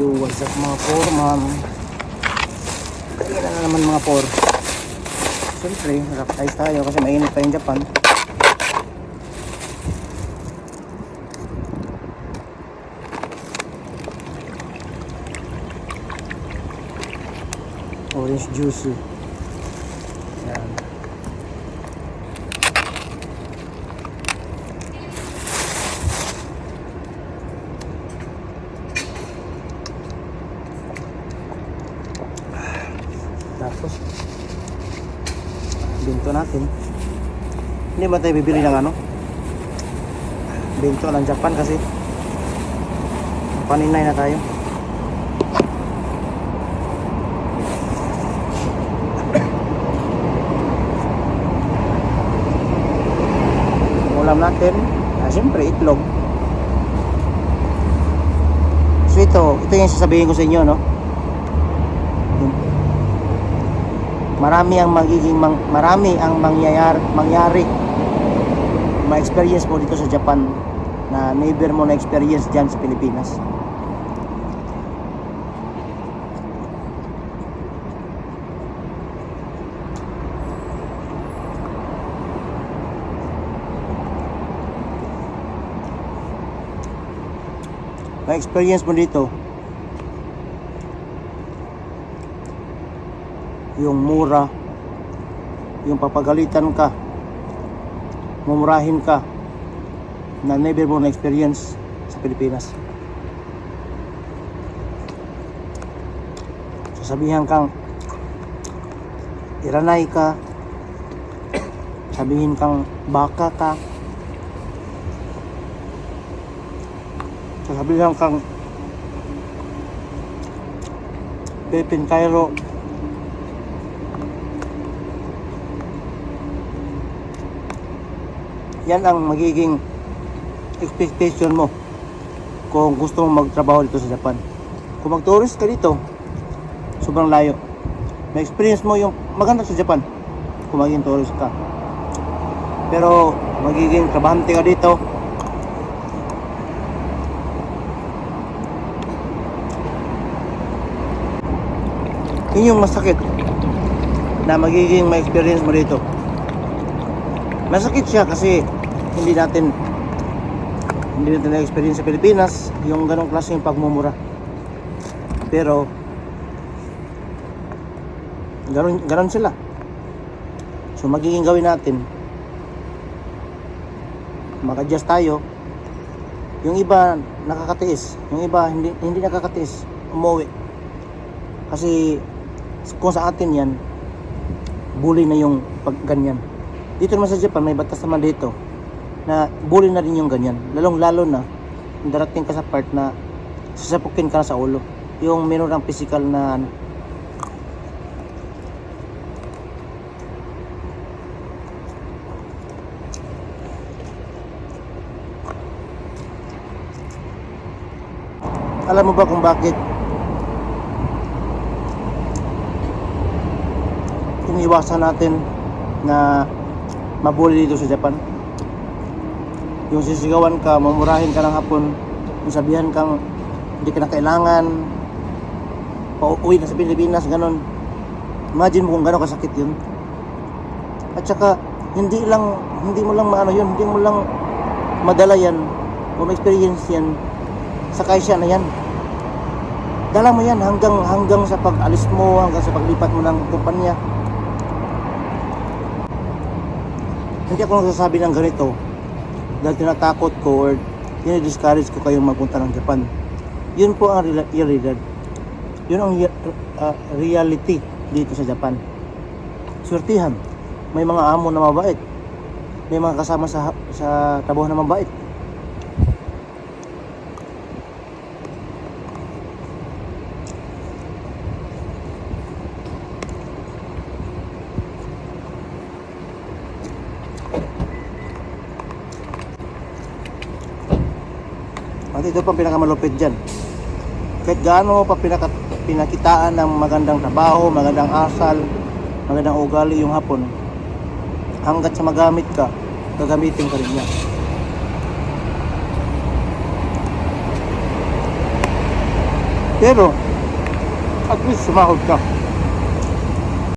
Yo, what's up mga ma'am? Kaya na naman mga por. Siyempre, rock ice tayo kasi mainit pa yung Japan. Orange juice. Yan. Binto natin. Hindi ba tayo bibili ng ano? Binto ng Japan kasi paninay na tayo. Ulam natin, ah, siyempre itlog. So ito, ito yung sasabihin ko sa inyo, no? Marami ang magiging mang, marami ang mangyayari mangyari ma-experience mo dito sa Japan na never mo na experience diyan sa Pilipinas. Ma-experience mo dito yung mura, yung papagalitan ka, mumurahin ka, na never mo na-experience sa Pilipinas. Sasabihan kang iranay ka, sabihin kang baka ka, sasabihan kang Pepin Cairo, yan ang magiging expectation mo kung gusto mong magtrabaho dito sa Japan. Kung mag-tourist ka dito, sobrang layo. May experience mo yung maganda sa Japan kung magiging tourist ka. Pero magiging trabahante ka dito, yun yung masakit na magiging may experience mo dito. Masakit siya kasi hindi natin hindi natin na-experience sa Pilipinas yung ganong klase yung pagmumura. Pero ganon, ganon sila. So magiging gawin natin mag-adjust tayo. Yung iba nakakatiis, yung iba hindi hindi nakakatiis, umuwi. Kasi kung sa atin yan, bully na yung pag ganyan. Dito naman sa Japan, may batas naman dito na bully na rin yung ganyan. Lalong lalo na, darating ka sa part na sasapukin ka na sa ulo. Yung meron ng physical na ano. Alam mo ba kung bakit iniwasan natin na mabuli dito sa Japan. Yung sisigawan ka, mamurahin ka ng hapon, yung sabihan kang hindi ka na kailangan, pauwi na sa Pilipinas, ganon. Imagine mo kung gano'ng kasakit yun. At saka, hindi lang, hindi mo lang maano yun, hindi mo lang madala yan, o ma-experience yan, sa kaisya na yan. Dala mo yan hanggang hanggang sa pag-alis mo, hanggang sa paglipat mo ng kumpanya. hindi ako nagsasabi ng ganito dahil tinatakot ko or dinidiscourage ko kayong magpunta ng Japan. Yun po ang real- realidad. Yun ang uh, reality dito sa Japan. Swertihan. May mga amo na mabait. May mga kasama sa sa trabaho na mabait. At ito pa ang pinakamalupit dyan. Kahit gaano pa pinaka, pinakitaan ng magandang trabaho, magandang asal, magandang ugali yung hapon, hanggat sa magamit ka, gagamitin ka rin niya. Pero, at least sumahod ka.